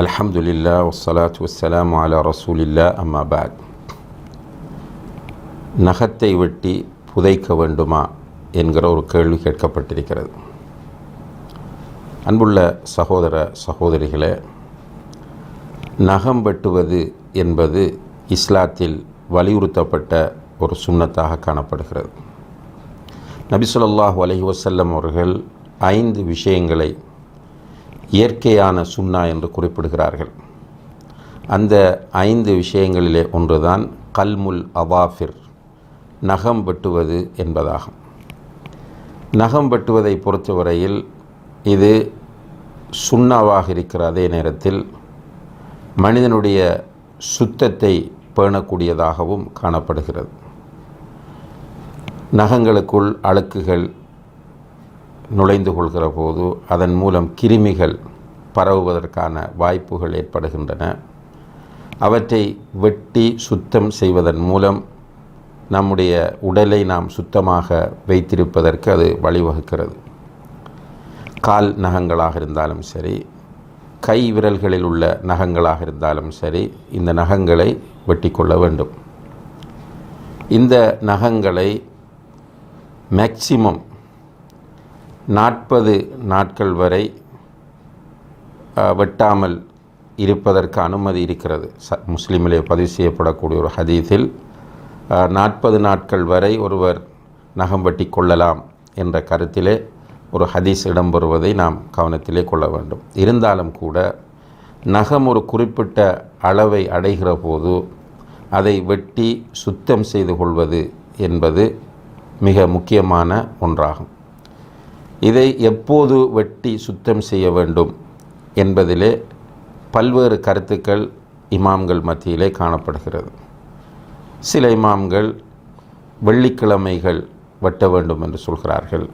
அல்ஹம்துலில்லா வசலாத் வசலாம் அலா ரசூலில்லா அம்மாபாத் நகத்தை வெட்டி புதைக்க வேண்டுமா என்கிற ஒரு கேள்வி கேட்கப்பட்டிருக்கிறது. அன்புள்ள சகோதர சகோதரிகளே நகம் வெட்டுவது என்பது இஸ்லாத்தில் வலியுறுத்தப்பட்ட ஒரு சுண்ணத்தாக காணப்படுகிறது. நபிசுல்லாஹ் அலஹி வசல்லம் அவர்கள் ஐந்து விஷயங்களை இயற்கையான சுண்ணா என்று குறிப்பிடுகிறார்கள். அந்த ஐந்து விஷயங்களிலே ஒன்றுதான் கல்முல் அவாஃபிர் நகம் வெட்டுவது என்பதாகும். நகம் வெட்டுவதை பொறுத்தவரையில் இது சுண்ணாவாக இருக்கிற அதே நேரத்தில் மனிதனுடைய சுத்தத்தை பேணக்கூடியதாகவும் காணப்படுகிறது. நகங்களுக்குள் அழுக்குகள் நுழைந்து கொள்கிற போது அதன் மூலம் கிருமிகள் பரவுவதற்கான வாய்ப்புகள் ஏற்படுகின்றன. அவற்றை வெட்டி சுத்தம் செய்வதன் மூலம் நம்முடைய உடலை நாம் சுத்தமாக வைத்திருப்பதற்கு அது வழிவகுக்கிறது. கால் நகங்களாக இருந்தாலும் சரி கை விரல்களில் உள்ள நகங்களாக இருந்தாலும் சரி இந்த நகங்களை வெட்டிக்கொள்ள வேண்டும். இந்த நகங்களை மேக்சிமம் நாற்பது நாட்கள் வரை வெட்டாமல் இருப்பதற்கு அனுமதி இருக்கிறது. ச முஸ்லீமிலே பதிவு செய்யப்படக்கூடிய ஒரு ஹதீஸில் நாற்பது நாட்கள் வரை ஒருவர் நகம் வெட்டி கொள்ளலாம் என்ற கருத்திலே ஒரு ஹதீஸ் இடம்பெறுவதை நாம் கவனத்திலே கொள்ள வேண்டும். இருந்தாலும் கூட நகம் ஒரு குறிப்பிட்ட அளவை அடைகிற போது அதை வெட்டி சுத்தம் செய்து கொள்வது என்பது மிக முக்கியமான ஒன்றாகும். இதை எப்போது வெட்டி சுத்தம் செய்ய வேண்டும்? என்பதிலே பல்வேறு கருத்துக்கள் இமாம்கள் மத்தியிலே காணப்படுகிறது. சில இமாம்கள் வெள்ளிக்கிழமைகள் வெட்ட வேண்டும் என்று சொல்கிறார்கள்.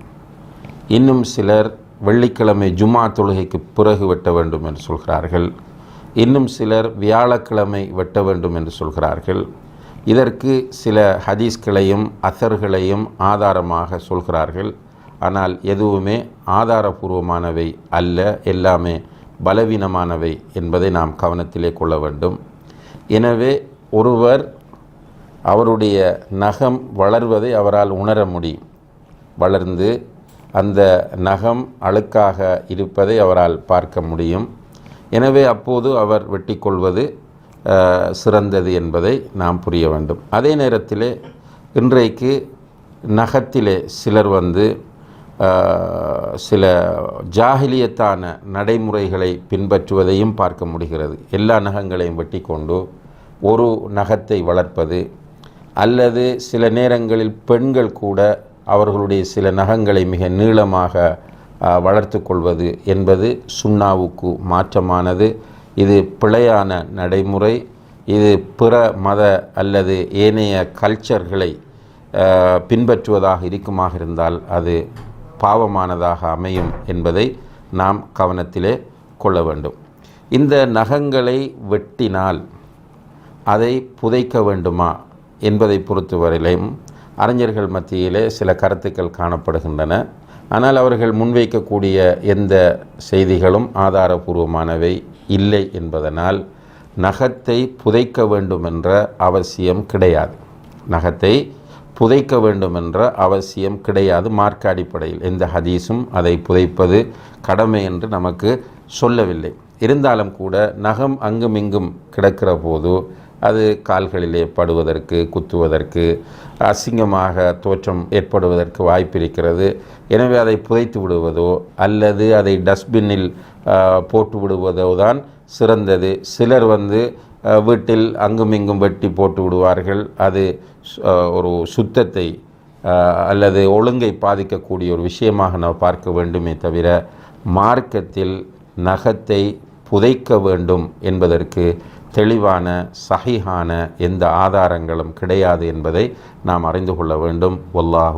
இன்னும் சிலர் வெள்ளிக்கிழமை ஜுமா தொழுகைக்கு பிறகு வெட்ட வேண்டும் என்று சொல்கிறார்கள். இன்னும் சிலர் வியாழக்கிழமை வெட்ட வேண்டும் என்று சொல்கிறார்கள். இதற்கு சில ஹதீஸ்களையும் அசர்களையும் ஆதாரமாக சொல்கிறார்கள். ஆனால் எதுவுமே ஆதாரபூர்வமானவை அல்ல. எல்லாமே பலவீனமானவை என்பதை நாம் கவனத்திலே கொள்ள வேண்டும். எனவே ஒருவர் அவருடைய நகம் வளர்வதை அவரால் உணர முடியும் வளர்ந்து அந்த நகம் அழுக்காக இருப்பதை அவரால் பார்க்க முடியும். எனவே அப்போது அவர் வெட்டிக்கொள்வது சிறந்தது என்பதை நாம் புரிய வேண்டும். அதே நேரத்திலே இன்றைக்கு நகத்திலே சிலர் வந்து சில ஜாகிலியத்தான நடைமுறைகளை பின்பற்றுவதையும் பார்க்க முடிகிறது. எல்லா நகங்களையும் வெட்டி கொண்டு ஒரு நகத்தை வளர்ப்பது அல்லது சில நேரங்களில் பெண்கள் கூட அவர்களுடைய சில நகங்களை மிக நீளமாக வளர்த்து கொள்வது என்பது சுண்ணாவுக்கு மாற்றமானது. இது பிழையான நடைமுறை. இது பிற மத அல்லது ஏனைய கல்ச்சர்களை பின்பற்றுவதாக இருக்குமாக இருந்தால் அது பாவமானதாக அமையும் என்பதை நாம் கவனத்திலே கொள்ள வேண்டும். இந்த நகங்களை வெட்டினால் அதை புதைக்க வேண்டுமா என்பதை பொறுத்தவரையிலும் அறிஞர்கள் மத்தியிலே சில கருத்துக்கள் காணப்படுகின்றன. ஆனால் அவர்கள் முன்வைக்கக்கூடிய எந்த செய்திகளும் ஆதாரபூர்வமானவை இல்லை என்பதனால் நகத்தை புதைக்க வேண்டும் என்ற அவசியம் கிடையாது. நகத்தை புதைக்க வேண்டும் என்ற அவசியம் கிடையாது. மார்க்க அடிப்படையில் எந்த ஹதீஸும் அதை புதைப்பது கடமை என்று நமக்கு சொல்லவில்லை. இருந்தாலும் கூட நகம் அங்கும் இங்கும் கிடக்கிற போது அது கால்களிலே படுவதற்கு குத்துவதற்கு அசிங்கமாக தோற்றம் ஏற்படுவதற்கு வாய்ப்பு இருக்கிறது எனவே அதை புதைத்து விடுவதோ அல்லது அதை டஸ்ட்பின்னில் போட்டு விடுவதோ தான் சிறந்தது. சிலர் வந்து வீட்டில் அங்கும் இங்கும் வெட்டி போட்டு விடுவார்கள். அது ஒரு சுத்தத்தை அல்லது ஒழுங்கை பாதிக்கக்கூடிய ஒரு விஷயமாக நாம் பார்க்க வேண்டுமே தவிர மார்க்கத்தில் நகத்தை புதைக்க வேண்டும் என்பதற்கு தெளிவான சஹிஹான எந்த ஆதாரங்களும் கிடையாது என்பதை நாம் அறிந்து கொள்ள வேண்டும். ஒல்லாஹு